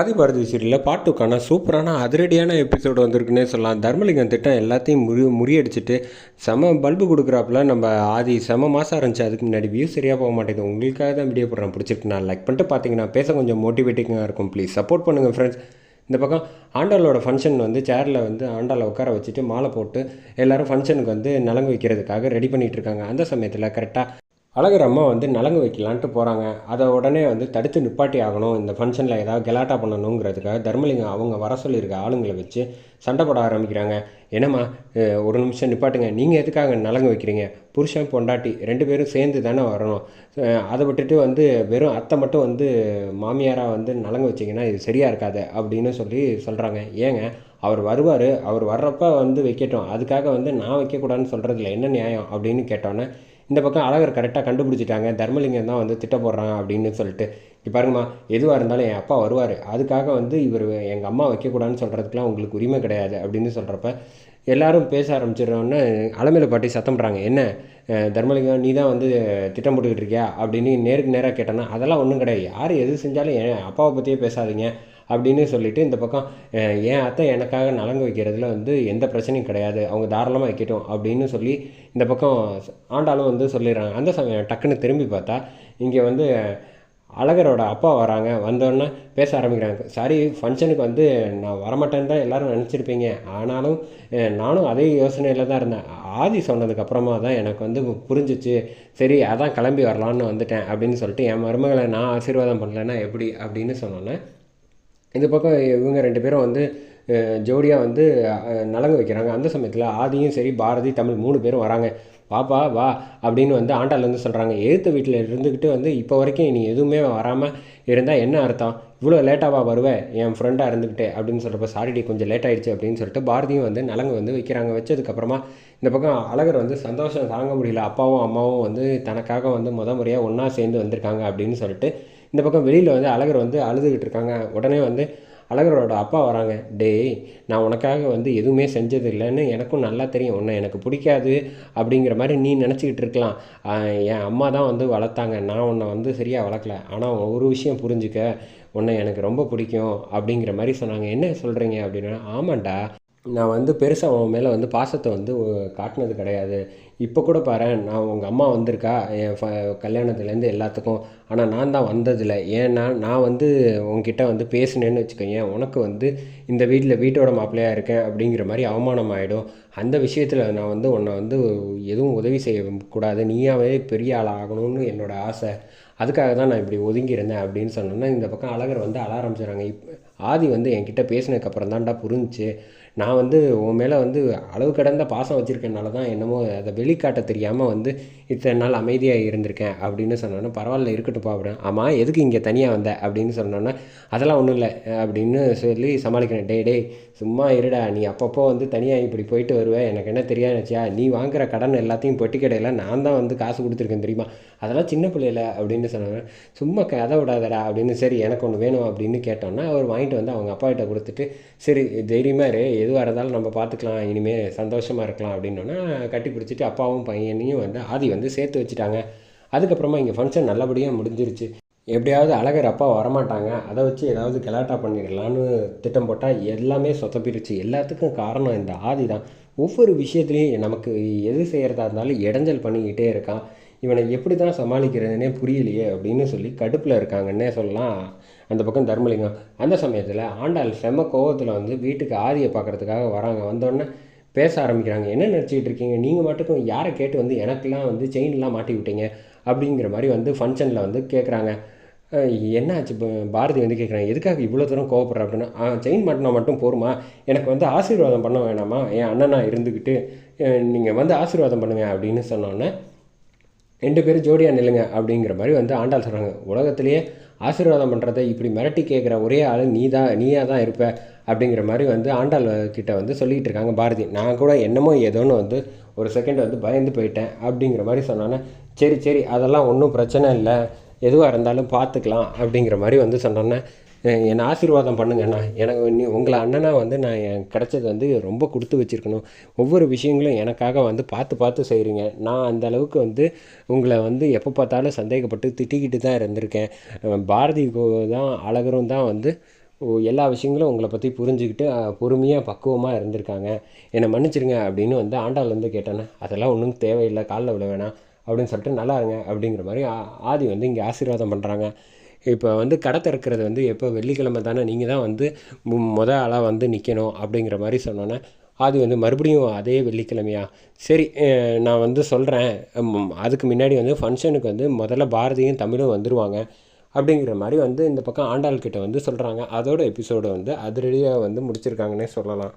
ஆதி பாரதி சீரியலில் பாட்டுக்கான சூப்பரான அதிரடியான எபிசோடு வந்திருக்குன்னே சொல்லலாம். தர்மலிங்கம் திட்டம் எல்லாத்தையும் முறி முறியடிச்சிட்டு செம பல்பு கொடுக்குறாப்புல நம்ம ஆதி செம மாதம் இருந்துச்சு. அதுக்கு முன்னாடி வியூ சரியாக போக மாட்டேங்குது. உங்களுக்காக தான் வீடியோ போடுறேன். பிடிச்சிருக்கு. நான் லைக் பண்ணிட்டு பார்த்தீங்கன்னா பேச கொஞ்சம் மோட்டிவேட்டிங்காக இருக்கும். ப்ளீஸ் சப்போர்ட் பண்ணுங்கள் ஃப்ரெண்ட்ஸ் இந்த பக்கம் ஆண்டாளோட ஃபங்க்ஷன் வந்து சேரில் வந்து ஆண்டாளை உட்கார வச்சுட்டு மாலை போட்டு எல்லோரும் ஃபங்க்ஷனுக்கு வந்து நலங்கு வைக்கிறதுக்காக ரெடி பண்ணிகிட்டு இருக்காங்க. அந்த சமயத்தில் கரெக்டாக அழகர் அம்மா வந்து நலங்கு வைக்கலான்ட்டு போகிறாங்க அதை உடனே வந்து தடுத்து நிப்பாட்டி ஆகணும். இந்த ஃபங்க்ஷனில் ஏதாவது கெலாட்டா பண்ணணுங்கிறதுக்காக தர்மலிங்கம் அவங்க வர சொல்லியிருக்க ஆளுங்களை வச்சு சண்டை போட ஆரம்பிக்கிறாங்க. என்னம்மா ஒரு நிமிஷம் நிப்பாட்டுங்க. நீங்கள் எதுக்காக நலங்கு வைக்கிறீங்க? புருஷன் பொண்டாட்டி ரெண்டு பேரும் சேர்ந்து தானே வரணும். அதை விட்டுட்டு வந்து வெறும் அத்தை மட்டும் வந்து மாமியாராக வந்து நலங்கு வச்சிங்கன்னா இது சரியாக இருக்காது அப்படின்னு சொல்லி சொல்கிறாங்க ஏங்க அவர் வருவார். அவர் வர்றப்ப வந்து வைக்கட்டும். அதுக்காக வந்து நான் வைக்கக்கூடாதுன்னு சொல்கிறதுல என்ன நியாயம் அப்படின்னு கேட்டோன்னே இந்த பக்கம் அழகர் கரெக்டாக கண்டுபிடிச்சிட்டாங்க. தர்மலிங்கம் தான் வந்து திட்ட போடுறான் அப்படின்னு சொல்லிட்டு. இப்போ பாருங்கம்மா எதுவாக இருந்தாலும் என் அப்பா வருவார். அதுக்காக வந்து இவர் எங்கள் அம்மா வைக்கக்கூடாதுன்னு சொல்கிறதுக்குலாம் உங்களுக்கு உரிமை கிடையாது அப்படின்னு சொல்கிறப்ப எல்லாரும் பேச ஆரம்பிச்சிடறோன்னு அலமையில பாட்டி சத்தம் பண்ணுறாங்க என்ன? தர்மலிங்கம் நீ தான் வந்து திட்டம் போட்டுக்கிட்டு இருக்கியா? அப்படின்னு நேருக்கு நேராக கேட்டேன்னா அதெல்லாம் ஒன்றும் கிடையாது. யார் எது செஞ்சாலும் என் அப்பாவை பற்றியே பேசாதீங்க. அப்படின்னு சொல்லிட்டு இந்த பக்கம் என் அத்தை எனக்காக நலங்கு வைக்கிறதுல வந்து எந்த பிரச்சனையும் கிடையாது. அவங்க தாராளமாக வைக்கட்டும். அப்படின்னு சொல்லி இந்த பக்கம் ஆண்டாளும் வந்து சொல்லிடுறாங்க. அந்த சமயம் டக்குன்னு திரும்பி பார்த்தா இங்கே வந்து அழகரோட அப்பா வராங்க. வந்தோடனே பேச ஆரம்பிக்கிறாங்க. சாரி ஃபங்க்ஷனுக்கு வந்து நான் வரமாட்டேன்னு தான் எல்லாரும் நினச்சிருப்பீங்க. ஆனாலும் நானும் அதே யோசனையில் தான் இருந்தேன். ஆதி சொன்னதுக்கப்புறமா தான் எனக்கு வந்து புரிஞ்சிச்சு. சரி அதான் கிளம்பி வரலான்னு வந்துட்டேன். அப்படின்னு சொல்லிட்டு என் மருமகளை நான் ஆசீர்வாதம் பண்ணலைன்னா எப்படி? அப்படின்னு சொன்னோன்னே இந்த பக்கம் இவங்க ரெண்டு பேரும் வந்து ஜோடியாக வந்து நலங்கு வைக்கிறாங்க. அந்த சமயத்தில் ஆதியும் சரி பாரதி தமிழ் மூணு பேரும் வராங்க. வாப்பா வா அப்படின்னு வந்து ஆண்டாள் வந்து சொல்கிறாங்க எழுத்து வீட்டில் இருந்துக்கிட்டு வந்து இப்போ வரைக்கும் நீ எதுவுமே வராமல் இருந்தால் என்ன அர்த்தம்? இவ்வளோ லேட்டாவா வருவேன் என் ஃப்ரெண்டாக இருந்துக்கிட்டே அப்படின்னு சொல்கிறப்ப சாரிடி கொஞ்சம் லேட் ஆகிடுச்சு அப்படின்னு சொல்லிட்டு பாரதியும் வந்து நலங்கு வந்து வைக்கிறாங்க. வச்சதுக்கப்புறமா இந்த பக்கம் அழகர் வந்து சந்தோஷம் தாங்க முடியல. அப்பாவும் அம்மாவும் வந்து தனக்காக வந்து முத முறையாக ஒன்றா சேர்ந்து வந்திருக்காங்க அப்படின்னு சொல்லிட்டு இந்த பக்கம் வெளியில் வந்து அழகர் வந்து அழுதுகிட்டு இருக்காங்க. உடனே வந்து அழகரோட அப்பா வராங்க. டேய் நான் உனக்காக வந்து எதுவுமே செஞ்சது இல்லைன்னு எனக்கும் நல்லா தெரியும். உன்னை எனக்கு பிடிக்காது அப்படிங்கிற மாதிரி நீ நினச்சிக்கிட்டு இருக்கலாம். என் அம்மா தான் வந்து வளர்த்தாங்க. நான் உன்னை வந்து சரியாக வளர்க்கல. ஆனால் ஒரு விஷயம் புரிஞ்சுக்க. உன்னை எனக்கு ரொம்ப பிடிக்கும் அப்படிங்கிற மாதிரி சொன்னாங்க. என்ன சொல்கிறீங்க அப்படின்னா. ஆமாண்டா. நான் வந்து பெருசாக உன் மேலே வந்து பாசத்தை வந்து காட்டினது கிடையாது. இப்போ கூட பாரு நான் உங்கள் அம்மா வந்திருக்கா என் ஃப கல்யாணத்துலேருந்து எல்லாத்துக்கும். ஆனால் நான் தான் வந்ததில்லை. ஏன்னா நான் வந்து உங்ககிட்ட வந்து பேசினேன்னு வச்சுக்கோயேன் உனக்கு வந்து இந்த வீட்டில் வீட்டோட மாப்பிள்ளையாக இருக்கேன் அப்படிங்கிற மாதிரி அவமானம் ஆகிடும் அந்த விஷயத்தில் நான் வந்து உன்னை வந்து எதுவும் உதவி செய்யக்கூடாது. நீயாவே பெரிய ஆளாக ஆகணும்னு என்னோடய ஆசை. அதுக்காக தான் நான் இப்படி ஒதுங்கியிருந்தேன் அப்படின்னு சொன்னோன்னா இந்த பக்கம் அழகர் வந்து அழ ஆரம்பிச்சிடுறாங்க இப்போ ஆதி வந்து என்கிட்ட பேசினதுக்கப்புறம் தான்டா புரிஞ்சுச்சு. நான் வந்து உன் மேலே வந்து அளவு கடந்த பாசம் வச்சுருக்கனால தான் என்னமோ அதை வெளிக்காட்ட தெரியாமல் வந்து இத்தனை நாள் அமைதியாக இருந்திருக்கேன் அப்படின்னு சொன்னோன்னே பரவாயில்ல இருக்கட்டும்ப்பா அப்படின்னு. ஆமாம் எதுக்கு இங்கே தனியாக வந்த? அப்படின்னு சொன்னோன்னே அதெல்லாம் ஒன்றும் இல்லை அப்படின்னு சொல்லி சமாளிக்கிறேன். டே டேய் சும்மா இருடா நீ அப்பப்போ வந்து தனியாக இப்படி போயிட்டு வருவேன் எனக்கு என்ன தெரியாதுச்சியா நீ வாங்குற கடன் எல்லாத்தையும் பெட்டி கடையில் நான் தான் வந்து காசு கொடுத்துருக்கேன் தெரியுமா? அதெல்லாம் சின்ன பிள்ளையில அப்படின்னு சொன்னாங்க சும்மா கதை விடாதடா அப்படின்னு சரி எனக்கு ஒன்று வேணும் அப்படின்னு கேட்டோன்னா அவர் வாங்கிட்டு வந்து அவங்க அப்பா கிட்ட கொடுத்துட்டு சரி தைரியமாக இரு எதுவாக இருந்தாலும் நம்ம பார்த்துக்கலாம் இனிமேல் சந்தோஷமாக இருக்கலாம் அப்படின்னோன்னா கட்டி பிடிச்சிட்டு அப்பாவும் பையனையும் வந்து ஆதி வந்து சேர்த்து வச்சுட்டாங்க. அதுக்கப்புறமா இங்கே ஃபங்க்ஷன் நல்லபடியாக முடிஞ்சிருச்சு. எப்படியாவது அழகர் அப்பா வரமாட்டாங்க. அதை வச்சு ஏதாவது கலாட்டா பண்ணிடலான்னு திட்டம் போட்டால் எல்லாமே சொத்தப்பிருச்சு எல்லாத்துக்கும் காரணம் இந்த ஆதி தான் ஒவ்வொரு விஷயத்துலையும் நமக்கு எது செய்கிறதா இருந்தாலும் இடைஞ்சல் பண்ணிக்கிட்டே இருக்கான். இவனை எப்படி தான் சமாளிக்கிறதுனே புரியலையே அப்படின்னு சொல்லி கடுப்பில் இருக்காங்கன்னே சொல்லலாம் அந்த பக்கம் தர்மலிங்கம். அந்த சமயத்தில் ஆண்டாள் செம்ம கோவத்தில் வந்து வீட்டுக்கு ஆதியை பார்க்கறதுக்காக வராங்க. வந்தோடனே பேச ஆரம்பிக்கிறாங்க. என்ன நினச்சிக்கிட்டு இருக்கீங்க? நீங்கள் மட்டுக்கும் யாரை கேட்டு வந்து எனக்கெல்லாம் வந்து செயின்லாம் மாட்டி விட்டீங்க? அப்படிங்கிற மாதிரி வந்து ஃபங்க்ஷனில் வந்து கேட்குறாங்க என்னாச்சு? இப்போ பாரதி வந்து கேட்குறாங்க எதுக்காக இவ்வளோ தூரம் கோவப்படுற? அப்படின்னா. செயின் மாட்டினா மட்டும் போருமா? எனக்கு வந்து ஆசீர்வாதம் பண்ண வேணாமா? என் அண்ணனாக இருந்துக்கிட்டு நீங்கள் வந்து ஆசீர்வாதம் பண்ணுங்க அப்படின்னு சொன்னோன்னே ரெண்டு பேரும் ஜோடியாக நில்லுங்க அப்படிங்கிற மாதிரி வந்து ஆண்டாள் சொல்கிறாங்க உலகத்திலேயே ஆசீர்வாதம் பண்ணுறதை இப்படி மிரட்டி கேட்குற ஒரே ஆள் நீ தான் நீயாக தான் இருப்ப அப்படிங்கிற மாதிரி வந்து ஆண்டாள் கிட்ட வந்து சொல்லிகிட்டு இருக்காங்க பாரதி. நான் கூட என்னமோ ஏதோன்னு வந்து ஒரு செகண்ட் வந்து பயந்து போயிட்டேன் அப்படிங்கிற மாதிரி சொன்னோன்னே சரி சரி அதெல்லாம் ஒன்றும் பிரச்சனை இல்லை. எதுவாக இருந்தாலும் பார்த்துக்கலாம் அப்படிங்கிற மாதிரி வந்து சொன்னோன்னே என்னை ஆசீர்வாதம் பண்ணுங்கண்ணா. எனக்கு நீ உங்களை அண்ணனாக வந்து நான் என் கிடச்சது வந்து ரொம்ப கொடுத்து வச்சுருக்கணும். ஒவ்வொரு விஷயங்களும் எனக்காக வந்து பார்த்து பார்த்து செய்கிறீங்க நான் அந்த அளவுக்கு வந்து உங்களை வந்து எப்போ பார்த்தாலும் சந்தேகப்பட்டு திட்டிக்கிட்டு தான் இருந்திருக்கேன். பாரதி தான் அழகரும் தான் வந்து எல்லா விஷயங்களும் உங்களை பற்றி புரிஞ்சுக்கிட்டு பொறுமையாக பக்குவமாக இருந்திருக்காங்க. என்னை மன்னிச்சிருங்க அப்படின்னு வந்து ஆண்டாள் வந்து கேட்டேன்னா அதெல்லாம் ஒன்றும் தேவையில்லை. காலில் விழ வேணாம். அப்படின்னு சொல்லிட்டு நல்லா இருங்க. அப்படிங்கிற மாதிரி ஆதி வந்து இங்கே ஆசீர்வாதம் பண்ணுறாங்க இப்போ வந்து கடை திறக்கிறது வந்து எப்போ வெள்ளிக்கிழமை தானே நீங்கள் தான் வந்து மொதல் முத ஆளாக வந்து நிற்கணும் அப்படிங்கிற மாதிரி சொன்னோன்னே ஆதி வந்து மறுபடியும் அதே வெள்ளிக்கிழமையா? சரி நான் வந்து சொல்கிறேன் அதுக்கு முன்னாடி வந்து ஃபங்க்ஷனுக்கு வந்து முதல்ல பாரதியும் தமிழும் வந்துடுவாங்க அப்படிங்கிற மாதிரி வந்து இந்த பக்கம் ஆண்டாள் கிட்ட வந்து சொல்கிறாங்க அதோட எபிசோடு வந்து அதிரடியாக வந்து முடிச்சிருக்காங்கன்னே சொல்லலாம்.